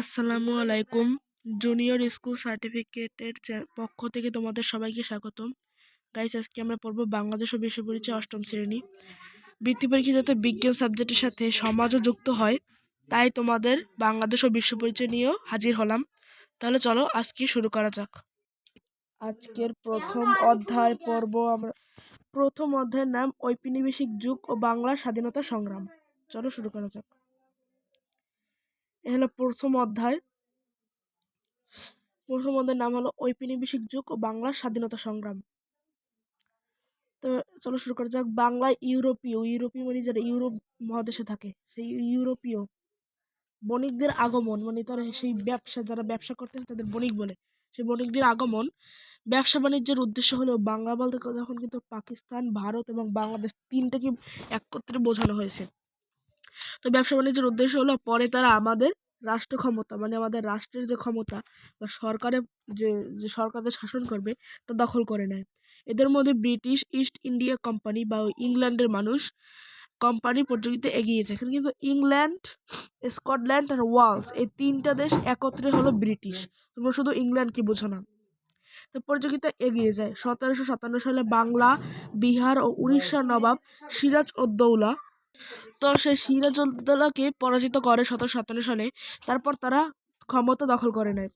আসসালামু আলাইকুম। Junior school সার্টিফিকেটের পক্ষ থেকে তোমাদের সবাইকে স্বাগতম। গাইস আজকে আমরা পড়ব বাংলাদেশ ও বিশ্ব পরিচয় অষ্টম শ্রেণি। বৃত্তি পরীক্ষা যাতে বিজ্ঞান সাবজেক্টের সাথে সমাজও যুক্ত হয়, তাই তোমাদের বাংলাদেশ ও বিশ্ব পরিচয় নিয়েও হাজির হলাম। তাহলে চলো আজকে শুরু করা যাক। আজকের প্রথম অধ্যায় পর্ব আমরা। প্রথম অধ্যায়ের নাম ঔপনিবেশিক যুগ ও বাংলার স্বাধীনতা সংগ্রাম। চলো শুরু করা যাক। এ হলো প্রথম অধ্যায়। প্রথম অধ্যায়ের নাম হলো ঔপনিবেশিক যুগ ও বাংলার স্বাধীনতা সংগ্রাম। তো চলো শুরু করা যাক। বাংলায় ইউরোপীয় ইউরোপীয় মানে যারা ইউরোপ মহাদেশে থাকে, সেই ইউরোপীয় বণিকদের আগমন মানে তারা সেই ব্যবসা, যারা ব্যবসা করতেছে তাদের বণিক বলে। সেই বণিকদের আগমন, ব্যবসা বাণিজ্যের উদ্দেশ্য হলো বাংলা বলতে যখন কিন্তু পাকিস্তান, ভারত এবং বাংলাদেশ তিনটাকে একত্রে বোঝানো হয়েছে। তো ব্যবসা বাণিজ্যের উদ্দেশ্য হলো পরে তারা আমাদের রাষ্ট্র ক্ষমতা মানে আমাদের রাষ্ট্রের যে ক্ষমতা বা সরকারের যে যে সরকারদের শাসন করবে তা দখল করে নেয়। এদের মধ্যে ব্রিটিশ ইস্ট ইন্ডিয়া কোম্পানি বা ইংল্যান্ডের মানুষ কোম্পানি প্রতিযোগিতা এগিয়েছে এখানে কিন্তু ইংল্যান্ড, স্কটল্যান্ড আর ওয়ালস এই তিনটা দেশ একত্রে হলো ব্রিটিশ। তোমরা শুধু ইংল্যান্ড কি বোঝো না। তো প্রতিযোগিতা এগিয়ে যায়। সতেরোশো সাতান্ন সালে বাংলা, বিহার ও উড়িষ্যার নবাব সিরাজ উদ্দৌলা তো সেই সিরাজউদ্দৌলাকে পরাজিত করে সতেরোশো সাতান্ন সালে। তারপর তারা ক্ষমতা দখল করে নেয়।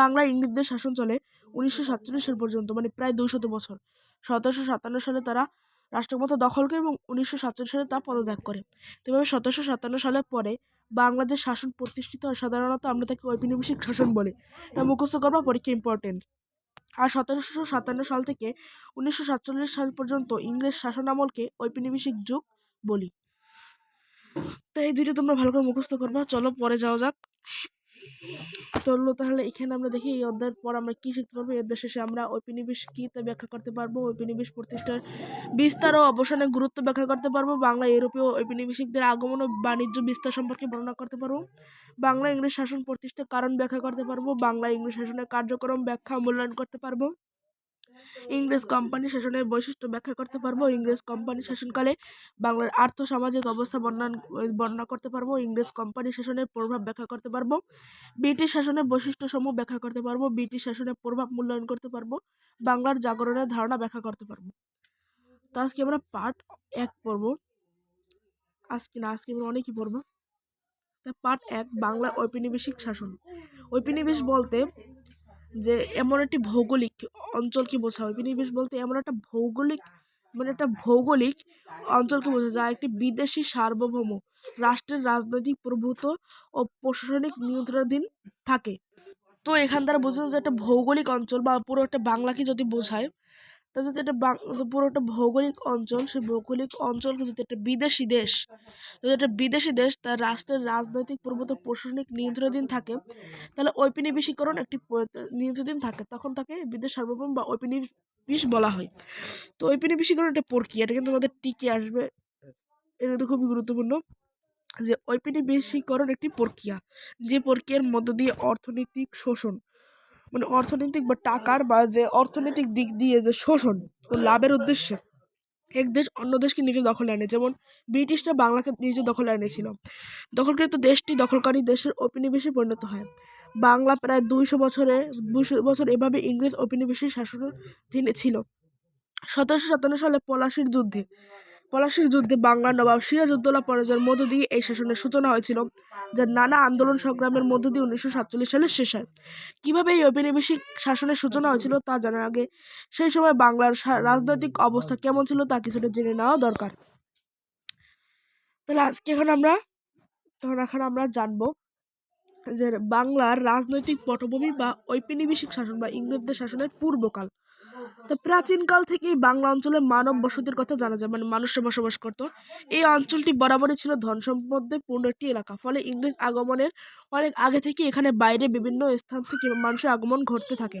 বাংলা ইংরেজদের শাসন চলে উনিশশো সাতচল্লিশ সাল পর্যন্ত মানে প্রায় দুশত বছর। সতেরোশো সাতান্ন সালে তারা রাষ্ট্রক্ষমতা দখল করে এবং উনিশশো সাতচল্লিশ সালে তা পদত্যাগ করে। তো এভাবে সতেরোশো সাতান্ন সালের পরে বাংলাদেশ শাসন প্রতিষ্ঠিত হয়। সাধারণত আমরা তাকে ঔপনিবেশিক শাসন বলি এটা মুখস্থ করবা পরীক্ষা ইম্পর্টেন্ট আর সতেরোশো সাতান্ন সাল থেকে উনিশশো সাতচল্লিশ সাল পর্যন্ত ইংরেজ শাসন আমলকে ঔপনিবেশিক যুগ বলি। তো এই দুটো তোমরা ভালো করে মুখস্থ করবা। চলো, পরে যাওয়া যাক। চলো, তাহলে এখানে আমরা দেখি এই অধ্যায়ের পর আমরা কি শিখতে পারব। এই অধ্যায় শেষে আমরা ঔপনিবেশ কি তা ব্যাখ্যা করতে পারব। ঔপনিবেশ প্রতিষ্ঠার বিস্তার ও অবসানের গুরুত্ব ব্যাখ্যা করতে পারব। বাংলা, ইউরোপীয় ঔপনিবেশিকদের আগমন ও বাণিজ্য বিস্তার সম্পর্কে বর্ণনা করতে পারব। বাংলা, ইংরেজ শাসন প্রতিষ্ঠার কারণ ব্যাখ্যা করতে পারব। বাংলা, ইংরেজ শাসনের কার্যক্রম ব্যাখ্যা মূল্যায়ন করতে পারব। ইংরেজ কোম্পানি শাসনের বৈশিষ্ট্য ব্যাখ্যা করতে পারব। ইংরেজ কোম্পানি শাসনকালে বাংলার আর্থ সামাজিক অবস্থা বর্ণনা বর্ণনা করতে পারব। ইংরেজ কোম্পানি শাসনের প্রভাব ব্যাখ্যা করতে পারব। ব্রিটিশ শাসনের বৈশিষ্ট্যসমূহ ব্যাখ্যা করতে পারব। ব্রিটিশ শাসনের প্রভাব মূল্যায়ন করতে পারব। বাংলার জাগরণের ধারণা ব্যাখ্যা করতে পারব। তো আজকে আমরা পার্ট এক পড়ব। আজকে না, আজকে আমরা অনেকই পড়ব। তা পার্ট এক, বাংলা ঔপনিবেশিক শাসন। ঔপনিবেশ বলতে যে এমন একটি ভৌগোলিক অঞ্চলকে বোঝা হয়? বিনিবেশ বলতে এমন একটা ভৌগোলিক মানে একটা ভৌগোলিক অঞ্চলকে বোঝায় যা একটি বিদেশি সার্বভৌম রাষ্ট্রের রাজনৈতিক প্রভূত ও প্রশাসনিক নিয়ন্ত্রণাধীন থাকে। তো এখান দ্বারা বোঝানো যে একটা ভৌগোলিক অঞ্চল বা পুরো একটা বাংলাকে যদি বোঝায় তাহলে যদি একটা পুরো একটা ভৌগোলিক অঞ্চল, সেই ভৌগোলিক অঞ্চলকে যদি একটা বিদেশি দেশ, যদি একটা বিদেশি দেশ তার রাষ্ট্রের রাজনৈতিক প্রভুত্ব প্রশাসনিক নিয়ন্ত্রণাধীন থাকে, তাহলে ঔপনিবেশিকরণ একটি নিয়ন্ত্রণাধীন থাকে। তখন তাকে বিদেশ সার্বভৌম বা ঔপনিবেশ বলা হয়। তো ঔপনিবেশিকরণ একটা প্রক্রিয়া, এটা কিন্তু আমাদের টিকে আসবে। এটা খুবই গুরুত্বপূর্ণ যে ঔপনিবেশিকরণ একটি প্রক্রিয়া, যে প্রক্রিয়ার মধ্য দিয়ে অর্থনৈতিক শোষণ মানে অর্থনৈতিক বা টাকার বা যে অর্থনৈতিক দিক দিয়ে যে শোষণ ও লাভের উদ্দেশ্যে এক দেশ অন্য দেশকে নিজে দখলে আনে। যেমন ব্রিটিশরা বাংলাকে নিজে দখলে এনেছিল দখলকৃত দেশটি দখলকারী দেশের ঔপনিবেশে পরিণত হয়। বাংলা প্রায় দুইশো বছরে, দুইশো বছর এভাবে ইংরেজ ঔপনিবেশিক শাসনাধীনে ছিল। সতেরোশো সাতান্ন সালে পলাশির যুদ্ধে পলাশির যুদ্ধে বাংলার নবাব সিরাজউদ্দৌলা পরাজয়ের মধ্য দিয়ে এই শাসনের সূচনা হয়েছিল যার নানা আন্দোলন সংগ্রামের মধ্য দিয়ে উনিশশো সাতচল্লিশ শেষ হয়। কীভাবে এই ঔপনিবেশিক শাসনের সূচনা হয়েছিল তা জানার আগে সেই সময় বাংলার রাজনৈতিক অবস্থা কেমন ছিল তা কিছুটা জেনে নেওয়া দরকার। তাহলে আজকে এখন আমরা, তখন এখন আমরা জানব যে বাংলার রাজনৈতিক পটভূমি বা ঔপনিবেশিক শাসন বা ইংরেজদের শাসনের পূর্বকাল। তো প্রাচীনকাল থেকেই বাংলা অঞ্চলে মানব বসতির কথা জানা যায় মানে মানুষরা বসবাস করতো। এই অঞ্চলটি বরাবরই ছিল ধন সম্পদে পূর্ণ একটি এলাকা। ফলে ইংরেজ আগমনের অনেক আগে থেকে এখানে বাইরে বিভিন্ন স্থান থেকে মানুষের আগমন ঘটতে থাকে।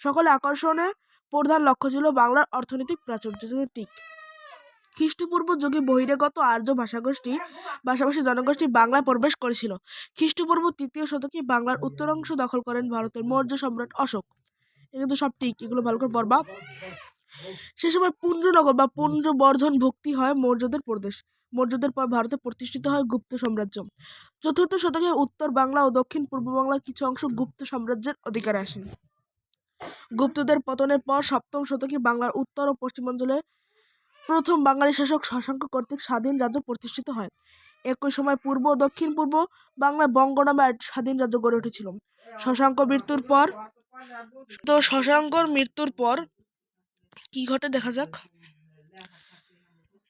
সকলে আকর্ষণে প্রধান লক্ষ্য ছিল বাংলার অর্থনৈতিক প্রাচুর্য ঠিক। খ্রিস্টপূর্ব যুগে বহিরাগত আর্য ভাষাগোষ্ঠী ভাষাভাষী জনগোষ্ঠী বাংলায় প্রবেশ করেছিল। খ্রিস্টপূর্ব তৃতীয় শতকে বাংলার উত্তরাংশ দখল করেন ভারতের মৌর্য সম্রাট অশোক। কিন্তু সব ঠিক, এগুলো ভালো করে পড়বা সে সময় পুণ্ড্রনগর বা পুণ্ড্রবর্ধন ভক্তি হয় মৌর্যদের প্রদেশ। মৌর্যদের পর ভারতে প্রতিষ্ঠিত হয় গুপ্ত সাম্রাজ্য। চতুর্থ শতকে উত্তর বাংলা ও দক্ষিণ পূর্ব বাংলার কিছু অংশ গুপ্ত সাম্রাজ্যের অধিকারে আসে গুপ্তদের পতনের পর সপ্তম শতকে বাংলার উত্তর ও পশ্চিমাঞ্চলে প্রথম বাঙালি শাসক শশাঙ্ক কর্তৃক স্বাধীন রাজ্য প্রতিষ্ঠিত হয়। একই সময় পূর্ব ও দক্ষিণ পূর্ব বাংলায় বঙ্গ নামে স্বাধীন রাজ্য গড়ে উঠেছিল। শশাঙ্ক মৃত্যুর পর তো শশাঙ্কর মৃত্যুর পর কি ঘটে দেখা যাক।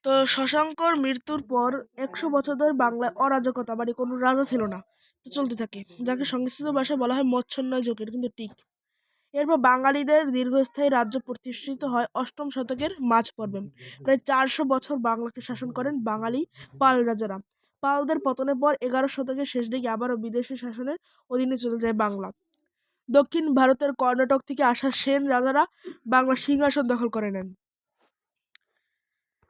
তো শশাঙ্কর মৃত্যুর পর একশো বছর ধরে বাংলায় অরাজকতা মানে কোনো রাজা ছিল না, তো চলতে থাকে। যাকে সংস্কৃত ভাষায় বলা হয় মচ্ছন্নয় যুগের, কিন্তু ঠিক। এরপর বাঙালিদের দীর্ঘস্থায়ী রাজ্য প্রতিষ্ঠিত হয় অষ্টম শতকের মাঝ পর্বে। প্রায় চারশো বছর বাংলাকে শাসন করেন বাঙালি পাল রাজারা পালদের পতনের পর এগারো শতকের শেষ দিকে আবারও বিদেশি শাসনের অধীনে চলে যায় বাংলা। দক্ষিণ ভারতের কর্ণাটক থেকে আসা সেন রাজারা বাংলার সিংহাসন দখল করে নেন।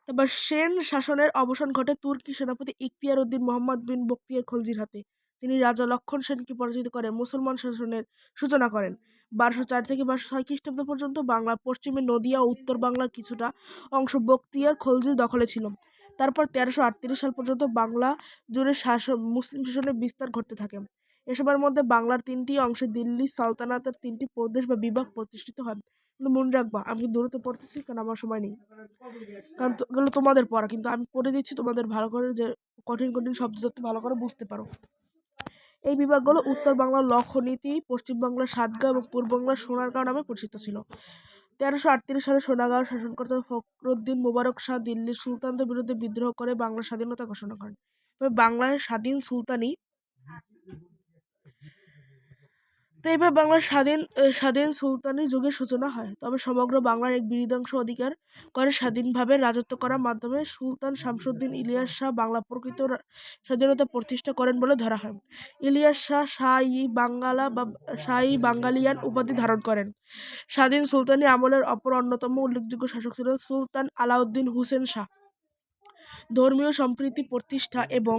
তারপর সেন শাসনের অবসান ঘটে তুর্কি সেনাপতি ইখতিয়ার উদ্দিন মোহাম্মদ বিন বক্তিয়ার খলজির হাতে। তিনি রাজা লক্ষণ সেনকে পরাজিত করে মুসলমান শাসনের সূচনা করেন। বারোশো চার থেকে বারোশো ছয় খ্রিস্টাব্দ পর্যন্ত বাংলার পশ্চিমে নদিয়া ও উত্তর বাংলার কিছুটা অংশ বক্তিয়ার খলজির দখলে ছিল। তারপর তেরোশো আটত্রিশ সাল পর্যন্ত বাংলা জুড়ে শাসন, মুসলিম শাসনের বিস্তার ঘটতে থাকে। এসবের মধ্যে বাংলার তিনটি অংশে দিল্লি সালতানাতের তিনটি প্রদেশ বা বিভাগ প্রতিষ্ঠিত হয়। কিন্তু মনে রাখবা, আমি দূরত্ব পড়তেছি কারণ আমার সময় নেই। কারণ এগুলো তোমাদের পড়া, কিন্তু আমি পড়ে দিচ্ছি তোমাদের ভালো করে যে কঠিন কঠিন শব্দ যাতে ভালো করে বুঝতে পারো। এই বিভাগগুলো উত্তর বাংলার লক্ষণীতি পশ্চিম বাংলার সাতগাঁও এবং পূর্ব বাংলার সোনারগাঁও নামে পরিচিত ছিল। তেরোশো আটত্রিশ সালে সোনাগাঁও শাসনকর্তা ফখরুদ্দিন মোবারক শাহ দিল্লির সুলতানদের বিরুদ্ধে বিদ্রোহ করে বাংলার স্বাধীনতা ঘোষণা করেন। তবে বাংলার স্বাধীন সুলতানি এইভাবে বাংলার স্বাধীন স্বাধীন সুলতানি যুগের সূচনা হয়। তবে সমগ্র বাংলার এক বৃহদাংশ অধিকার করে স্বাধীনভাবে রাজত্ব করার মাধ্যমে সুলতান শামসুদ্দিন ইলিয়াস শাহ বাংলা প্রকৃত স্বাধীনতা প্রতিষ্ঠা করেন বলে ধরা হয়। ইলিয়াস শাহ শাহী বাঙ্গালা বা, শাহী বাঙ্গালিয়ান উপাধি ধারণ করেন। স্বাধীন সুলতানি আমলের অপর অন্যতম উল্লেখযোগ্য শাসক ছিলেন সুলতান আলাউদ্দিন হুসেন শাহ। ধর্মীয় সম্প্রীতি প্রতিষ্ঠা এবং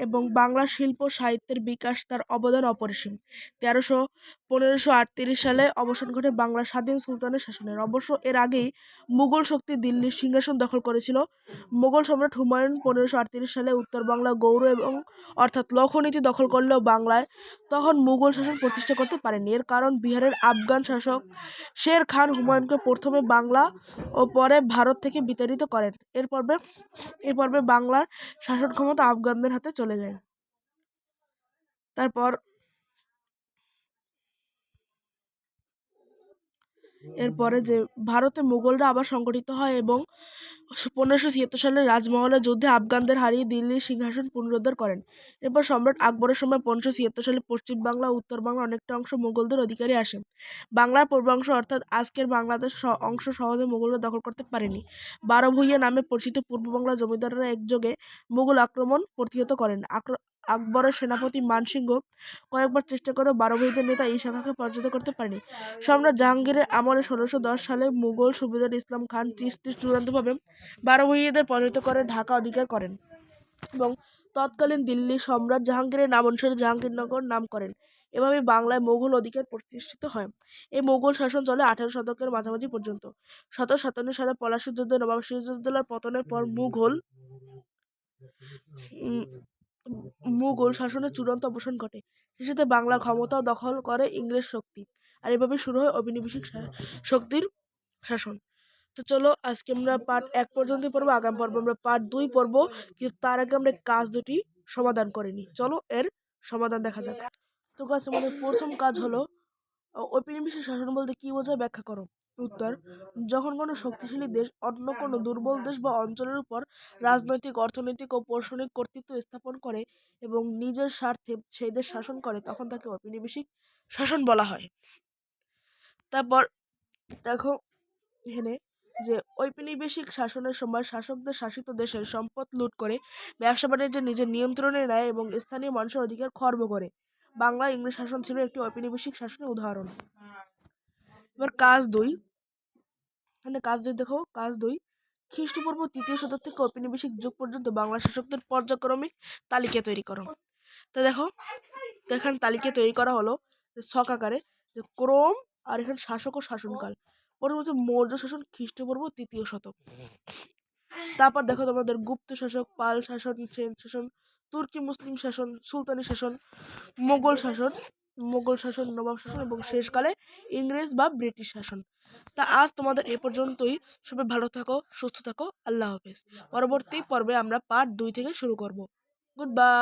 এবং বাংলা শিল্প সাহিত্যের বিকাশ তার অবদান অপরিসীম। তেরোশো পনেরোশো আটত্রিশ সালে অবসান ঘটে বাংলার স্বাধীন সুলতানের শাসনের। অবশ্য এর আগেই মুঘল শক্তি দিল্লির সিংহাসন দখল করেছিল। মুঘল সম্রাট হুমায়ুন পনেরোশো আটত্রিশ সালে উত্তর বাংলা গৌড় এবং অর্থাৎ লক্ষণীতি দখল করলেও বাংলায় তখন মুঘল শাসন প্রতিষ্ঠা করতে পারেনি। এর কারণ বিহারের আফগান শাসক শের খান হুমায়ুনকে প্রথমে বাংলা ও পরে ভারত থেকে বিতাড়িত করেন। এর পর্বে এই পর্বে বাংলার শাসন ক্ষমতা আফগানদের হাতে চলে যায়। তারপর এরপরে যে ভারতে মুঘলরা আবার সংগঠিত হয় এবং পনেরোশো ছিয়াত্তর সালে রাজমহলের যুদ্ধে আফগানদের হারিয়ে দিল্লির সিংহাসন পুনরুদ্ধার করেন। এরপর সম্রাট আকবরের সময় পনেরোশো ছিয়াত্তর সালে পশ্চিম বাংলা ও উত্তর বাংলা অনেকটা অংশ মুঘলদের অধিকারে আসে। বাংলার পূর্বাংশ অর্থাৎ আজকের বাংলাদেশ অংশ সহজে মুঘলরা দখল করতে পারেনি। বারো ভূঁইয়া নামে পরিচিত পূর্ব বাংলার জমিদাররা একযোগে মুঘল আক্রমণ প্রতিহত করেন। আক্র- আকবরের সেনাপতি মানসিংহ কয়েকবার চেষ্টা করে বারো ভূঁইদের নেতা এই শাখাকে পরাজিত করতে পারেনি। সম্রাট জাহাঙ্গীরের আমলে ষোলোশো দশ সালে মুঘল সুবেদার ইসলাম খান চিস্তি চূড়ান্তভাবে বারো ভূঁইয়াদের পরাজিত করে ঢাকা অধিকার করেন এবং তৎকালীন দিল্লি সম্রাট জাহাঙ্গীরের নাম অনুসারে জাহাঙ্গীরনগর নাম করেন। এভাবে বাংলায় মুঘল অধিকার প্রতিষ্ঠিত হয়। এই মুঘল শাসন চলে আঠারো শতকের মাঝামাঝি পর্যন্ত। সতেরো সাতান্ন সালে পলাশীর যুদ্ধে, নবাব সিরাজউদ্দৌলার পতনের পর মুঘল মুঘল শাসনের চূড়ান্ত অবসান ঘটে। শেষেতে বাংলা ক্ষমতা দখল করে ইংরেজ শক্তি। আর এভাবে শুরু হয় ঔপনিবেশিক শা- শক্তির শাসন। তো চলো, আজকে আমরা পার্ট এক পর্যন্ত পড়ব, আগাম পর্ব আমরা পার্ট দুই পড়ব। কিন্তু তার আগে আমরা কাজ দুটি সমাধান করে নিই। চলো, এর সমাধান দেখা যাক। তো কাজ আমাদের প্রথম কাজ হলো ঔপনিবেশিক শাসন বলতে কি বোঝায় ব্যাখ্যা করো। উত্তর, যখন কোনো শক্তিশালী দেশ অন্য কোনো দুর্বল দেশ বা অঞ্চলের উপর রাজনৈতিক, অর্থনৈতিক ও প্রশাসনিক কর্তৃত্ব স্থাপন করে এবং নিজের স্বার্থে সেই দেশ শাসন করে, তখন তাকে ঔপনিবেশিক শাসন বলা হয়। তারপর দেখো এখানে যে, ঔপনিবেশিক শাসনের সময় শাসকদের শাসিত দেশের সম্পদ লুট করে, ব্যবসা বাণিজ্য নিজের নিয়ন্ত্রণে নেয় এবং স্থানীয় মানুষের অধিকার খর্ব করে। বাংলা ইংরেজ শাসন ছিল একটি ঔপনিবেশিক শাসনের উদাহরণ। এবার কাজ দুই এখানে কাজ দুই দেখো কাজ দুই। খ্রিস্টপূর্ব তৃতীয় শতক থেকে ঔপনিবেশিক যুগ পর্যন্ত বাংলা শাসকদের পর্যায়ক্রমিক তালিকা তৈরি করো। তো দেখো, তো এখানে তালিকা তৈরি করা হলো ছক আকারে, যে ক্রম আর এখানে শাসক ও শাসনকাল। প্রথম হচ্ছে মৌর্য শাসন, খ্রিস্টপূর্ব তৃতীয় শতক। তারপর দেখো তোমাদের গুপ্ত শাসক, পাল শাসন, সেন শাসন, তুর্কি মুসলিম শাসন, সুলতানি শাসন, মোগল শাসন। মোগল শাসন, নবাব শাসন এবং শেষকালে ইংরেজ বা ব্রিটিশ শাসন। তা আজ তোমাদের এ পর্যন্তই। সবাই ভালো থাকো, সুস্থ থাকো। আল্লাহ হাফেজ। পরবর্তী পর্বে আমরা পার্ট দুই থেকে শুরু করব। Good bye